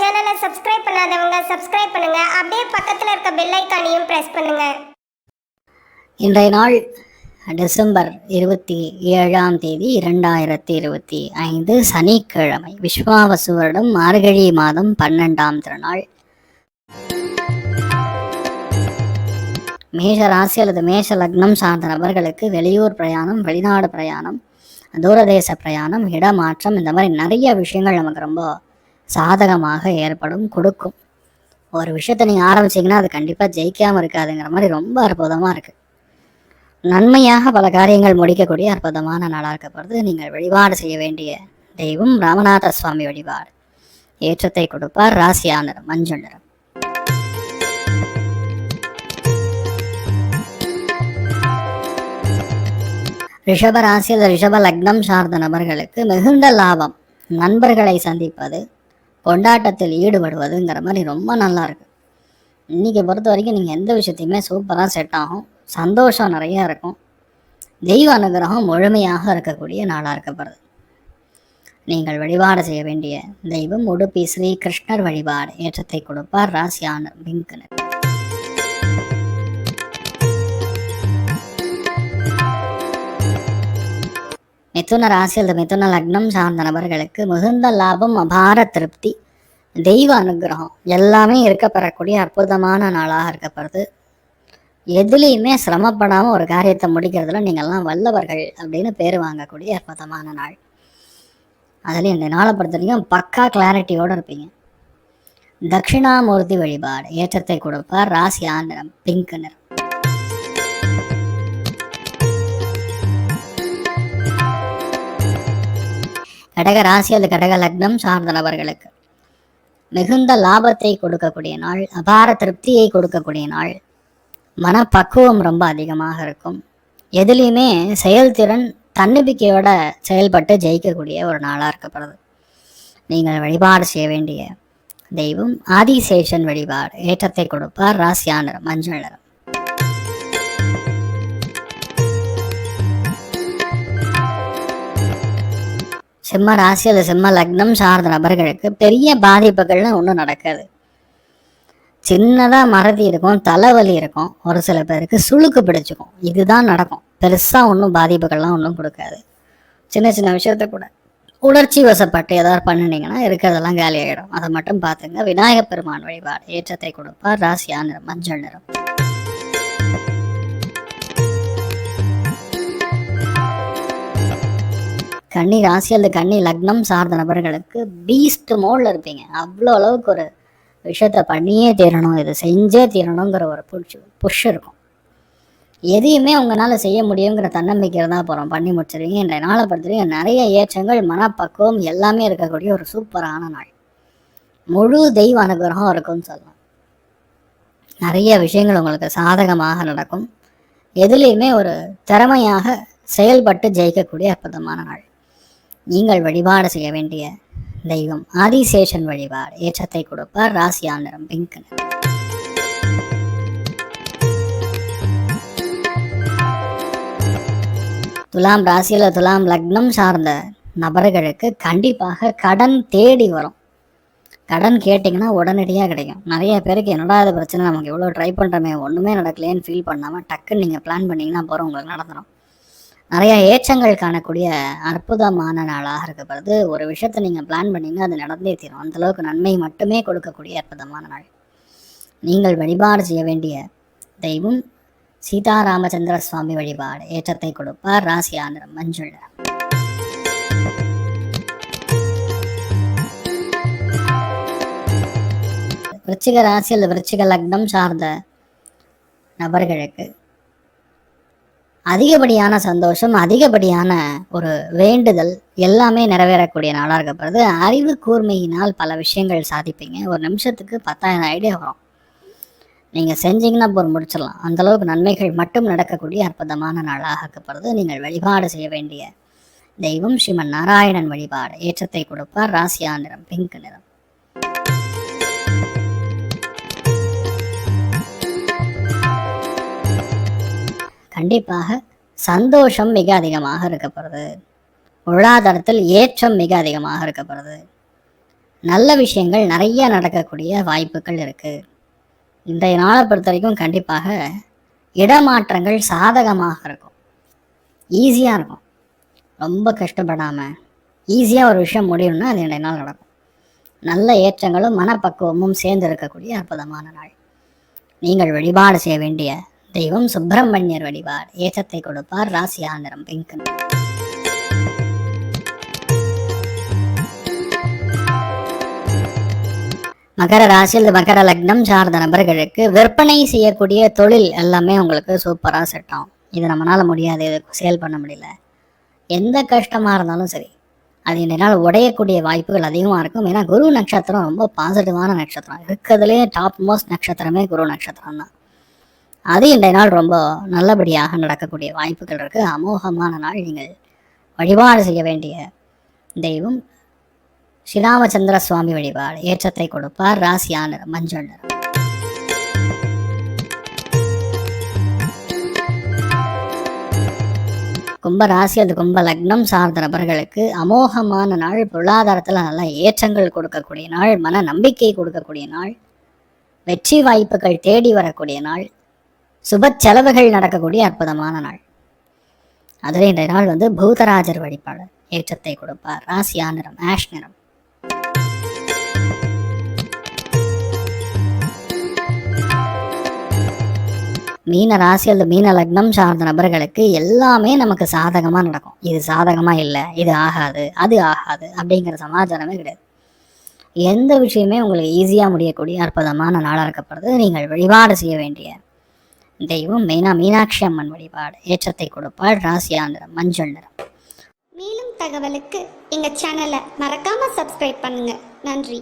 சேனலை சப்ஸ்கிரைப் பண்ணாதவங்க சப்ஸ்கிரைப் பண்ணுங்க. அப்படியே பக்கத்தில் இருக்க பெல் ஐக்கானையும் பிரஸ் பண்ணுங்க. இன்றைய நாள் டிசம்பர் இருபத்தி ஏழாம் தேதி இரண்டாயிரத்தி இருபத்தி ஐந்து சனிக்கிழமை. விஸ்வாவசு வருடம் மார்கழி மாதம் பன்னெண்டாம் திருநாள். மேஷ ராசி அல்லது மேஷ லக்னம் சார்ந்த நபர்களுக்கு வெளியூர் பிரயாணம் வெளிநாடு பிரயாணம் தூரதேச பிரயாணம் இடமாற்றம் இந்த மாதிரி நிறைய விஷயங்கள் நமக்கு ரொம்ப சாதகமாக ஏற்படும் கொடுக்கும். ஒரு விஷயத்தை நீங்கள் ஆரம்பிச்சிங்கன்னா அது கண்டிப்பாக ஜெயிக்காமல் இருக்காதுங்கிற மாதிரி ரொம்ப அற்புதமாக இருக்குது நன்மையாக பல காரியங்கள் முடிக்கக்கூடிய அற்புதமான நாளாக இருக்கப்படுது நீங்கள் வழிபாடு செய்ய வேண்டிய தெய்வம் ராமநாத சுவாமி வழிபாடு. ஏற்றத்தை கொடுப்பார் ராசியா நிறம் மஞ்சள் நிறம். ரிஷப ராசி அல்லது ரிஷப லக்னம் சார்ந்த நபர்களுக்கு மிகுந்த லாபம். நண்பர்களை சந்திப்பது கொண்டாட்டத்தில் ஈடுபடுவதுங்கிற மாதிரி ரொம்ப நல்லா இருக்கு இன்னைக்கு பொறுத்த வரைக்கும் நீங்கள் எந்த விஷயத்தையுமே சூப்பராக செட் ஆகும். சந்தோஷம் நிறையா இருக்கும். தெய்வ அனுகிரகம் முழுமையாக இருக்கக்கூடிய நாளாக இருக்கப்படுது. நீங்கள் வழிபாடு செய்ய வேண்டிய தெய்வம் உடுப்பி ஸ்ரீ கிருஷ்ணர் வழிபாடு ஏற்றத்தை கொடுப்பார் ராசியான பிங்க்னர் மிதுன ராசி அல்லது மிதுன லக்னம் சார்ந்த நபர்களுக்கு மிகுந்த லாபம் அபார திருப்தி தெய்வ அனுகிரகம் எல்லாமே இருக்கப்பெறக்கூடிய அற்புதமான நாளாக இருக்கப்படுது எதுலேயுமே சிரமப்படாமல் ஒரு காரியத்தை முடிக்கிறதுல நீங்கள்லாம் வல்லவர்கள் அப்படின்னு பேர் வாங்கக்கூடிய அற்புதமான நாள். அதுலேயும் இந்த நாளை பொறுத்த வரைக்கும் பக்கா கிளாரிட்டியோடு இருப்பீங்க. தட்சிணாமூர்த்தி வழிபாடு ஏற்றத்தை கொடுப்பார் ராசி ஆந்திரம் பிங்க் நிறம். கடக ராசி அல்லது கடக லக்னம் சார்ந்த நபர்களுக்கு. மிகுந்த லாபத்தை கொடுக்கக்கூடிய நாள் அபார திருப்தியை கொடுக்கக்கூடிய நாள். மனப்பக்குவம் ரொம்ப அதிகமாக இருக்கும். எதுலேயுமே செயல்திறன் தன்னம்பிக்கையோட செயல்பட்டு ஜெயிக்கக்கூடிய ஒரு நாளாக இருக்கப்படுது. நீங்கள் வழிபாடு செய்ய வேண்டிய தெய்வம் ஆதிசேஷன் வழிபாடு ஏற்றத்தை கொடுப்பார் ராசியான மஞ்சள் நிறம். சிம்ம ராசி அல்லது சிம்ம லக்னம் சார்ந்த நபர்களுக்கு பெரிய பாதிப்புகள்லாம் ஒன்றும் நடக்காது. சின்னதாக மறதி இருக்கும் தலைவலி இருக்கும். ஒரு சில பேருக்கு சுளுக்கு பிடிச்சிக்கும். இதுதான் நடக்கும். பெருசாக ஒன்றும் பாதிப்புகள்லாம் ஒன்றும் கொடுக்காது. சின்ன சின்ன விஷயத்த கூட. உணர்ச்சி வசப்பட்டு ஏதாவது பண்ணினீங்கன்னா இருக்கிறதெல்லாம் காலியாகிடும் அதை மட்டும் பார்த்துங்க. விநாயகப் பெருமான் வழிபாடு ஏற்றத்தை கொடுப்பார். ராசியா நிறம் மஞ்சள் நிறம். கன்னி ராசி அல்லது கன்னி லக்னம் சார்ந்த நபர்களுக்கு பீஸ்ட் மோடில் இருப்பீங்க. அவ்வளோ அளவுக்கு ஒரு விஷயத்த பண்ணியே தீரணும் இதை செஞ்சே தீரணுங்கிற ஒரு புஷ் புஷ் இருக்கும். எதையுமே உங்களால் செய்ய முடியுங்கிற தன்னம்பிக்கை தான் போகிறோம் பண்ணி முடிச்சிருவீங்க இன்றைய நாளை பொறுத்தவரைக்கும் நிறைய ஏற்றங்கள் மனப்பக்குவம் எல்லாமே இருக்கக்கூடிய ஒரு சூப்பரான நாள். முழு தெய்வ அனுகிரகம் இருக்கும்னு சொல்லலாம். நிறைய விஷயங்கள் உங்களுக்கு சாதகமாக நடக்கும். எதுலேயுமே ஒரு திறமையாக செயல்பட்டு ஜெயிக்கக்கூடிய அற்புதமான நாள். நீங்கள் வழிபாடு செய்ய வேண்டிய தெய்வம். ஆதிசேஷன் வழிபாடு. ஏற்றத்தை கொடுப்பார் ராசியா நிறம் பிங்க் துலாம் ராசியில் துலாம் லக்னம் சார்ந்த நபர்களுக்கு கண்டிப்பாக கடன் தேடி வரும். கடன் கேட்டிங்கன்னா உடனடியாக கிடைக்கும். நிறைய பேருக்கு என்னடா இது பிரச்சனை? நமக்கு எவ்வளோ ட்ரை பண்ணுறோமே ஒன்றுமே நடக்கலையேன்னு ஃபீல் பண்ணாமல் டக்குன்னு நீங்கள் பிளான் பண்ணிங்கன்னா போகிறோம் உங்களுக்கு நடந்துடும் நிறைய ஏற்றங்கள் காணக்கூடிய அற்புதமான நாளாக இருக்கப்படுது ஒரு விஷயத்தை நீங்கள் பிளான் பண்ணீங்கன்னா அது நடந்தே தீரும். அந்தளவுக்கு நன்மை மட்டுமே கொடுக்கக்கூடிய அற்புதமான நாள். நீங்கள் வழிபாடு செய்ய வேண்டிய தெய்வம் சீதாராமச்சந்திர சுவாமி வழிபாடு. ஏற்றத்தை கொடுப்பார். ராசியா நிறம் மஞ்சள் விருச்சிக ராசி அல்லது விருச்சிக லக்னம் சார்ந்த நபர்களுக்கு அதிகப்படியான சந்தோஷம் அதிகப்படியான ஒரு வேண்டுதல் எல்லாமே நிறைவேறக்கூடிய நாளாக இருக்கப்படுது. அறிவு கூர்மையினால் பல விஷயங்கள் சாதிப்பீங்க. ஒரு நிமிஷத்துக்கு பத்தாயிரம் ஐடியா வரும். நீங்கள் செஞ்சீங்கன்னா போர் முடிச்சிடலாம். அந்தளவுக்கு நன்மைகள் மட்டும் நடக்கக்கூடிய அற்புதமான நாளாக இருக்கப்படுது. நீங்கள் வழிபாடு செய்ய வேண்டிய தெய்வம் ஸ்ரீமன் நாராயணன் வழிபாடு. ஏற்றத்தை கொடுப்பார். ராசியா நிறம் பிங்க் நிறம். கண்டிப்பாக சந்தோஷம் மிக அதிகமாக இருக்கப்படுது. பொருளாதாரத்தில் ஏற்றம் மிக அதிகமாக இருக்கப்படுது. நல்ல விஷயங்கள் நிறைய நடக்கக்கூடிய வாய்ப்புகள் இருக்குது இன்றைய நாளை பொறுத்த வரைக்கும் கண்டிப்பாக இடமாற்றங்கள் சாதகமாக இருக்கும். ஈஸியாக இருக்கும். ரொம்ப கஷ்டப்படாமல் ஈஸியாக ஒரு விஷயம் முடியும்னா அது இன்றைய நாள் நடக்கும். நல்ல ஏற்றங்களும் மனப்பக்குவமும் சேர்ந்து இருக்கக்கூடிய அற்புதமான நாள். நீங்கள் வழிபாடு செய்ய வேண்டிய தெய்வம் சுப்பிரமணியர் வடிவார் ஏற்றத்தை கொடுப்பார் ராசியா நிறம் பிங்க் மகர ராசியில் மகர லக்னம் சார்ந்த நபர்களுக்கு விற்பனை செய்யக்கூடிய தொழில் எல்லாமே உங்களுக்கு சூப்பராக செட் ஆகும். இது நம்மளால முடியாது இது சேல் பண்ண முடியல. எந்த கஷ்டமாக இருந்தாலும் சரி அது இந்த உடையக்கூடிய வாய்ப்புகள் அதிகமாக இருக்கும். ஏன்னா குரு நட்சத்திரம் ரொம்ப பாசிட்டிவான நட்சத்திரம். இருக்கிறதுலே டாப் மோஸ்ட் நட்சத்திரமே குரு நட்சத்திரம் தான் அது இன்றைய நாள் ரொம்ப நல்லபடியாக நடக்கக்கூடிய வாய்ப்புகள் இருக்குது அமோகமான நாள் நீங்கள் வழிபாடு செய்ய வேண்டிய தெய்வம் ஸ்ரீராமச்சந்திர சுவாமி வழிபாடு. ஏற்றத்தை கொடுப்பார் ராசியான மஞ்சள் நிறம். கும்ப ராசி அது கும்ப லக்னம் சார்ந்த நபர்களுக்கு அமோகமான நாள் பொருளாதாரத்தில் நல்ல ஏற்றங்கள் கொடுக்கக்கூடிய நாள் மன நம்பிக்கை கொடுக்கக்கூடிய நாள் வெற்றி வாய்ப்புகள் தேடி வரக்கூடிய நாள் சுப செலவுகள் நடக்கக்கூடிய அற்புதமான நாள். அதுவே இன்றைய நாள் வந்து பூதராஜர் வழிபாடு. ஏற்றத்தை கொடுப்பார். ராசியா நிறம் ஆஷ் நிறம். மீன ராசி அல்லது மீன லக்னம் சார்ந்த நபர்களுக்கு எல்லாமே நமக்கு சாதகமாக நடக்கும். இது சாதகமாக இல்லை இது ஆகாது அது ஆகாது அப்படிங்கிற சமாச்சாரமே கிடையாது. எந்த விஷயமே உங்களுக்கு ஈஸியாக முடியக்கூடிய அற்புதமான நாளாக இருக்கப்படுது நீங்கள் வழிபாடு செய்ய வேண்டிய தெய்வம் மெயினா மீனாட்சி அம்மன் வழிபாடு ஏற்றத்தை கொடுப்பாள் ராசியா நிறம் மஞ்சள் நிறம். மேலும் தகவலுக்கு எங்கள் சேனலை மறக்காமல் சப்ஸ்கிரைப் பண்ணுங்கள் நன்றி.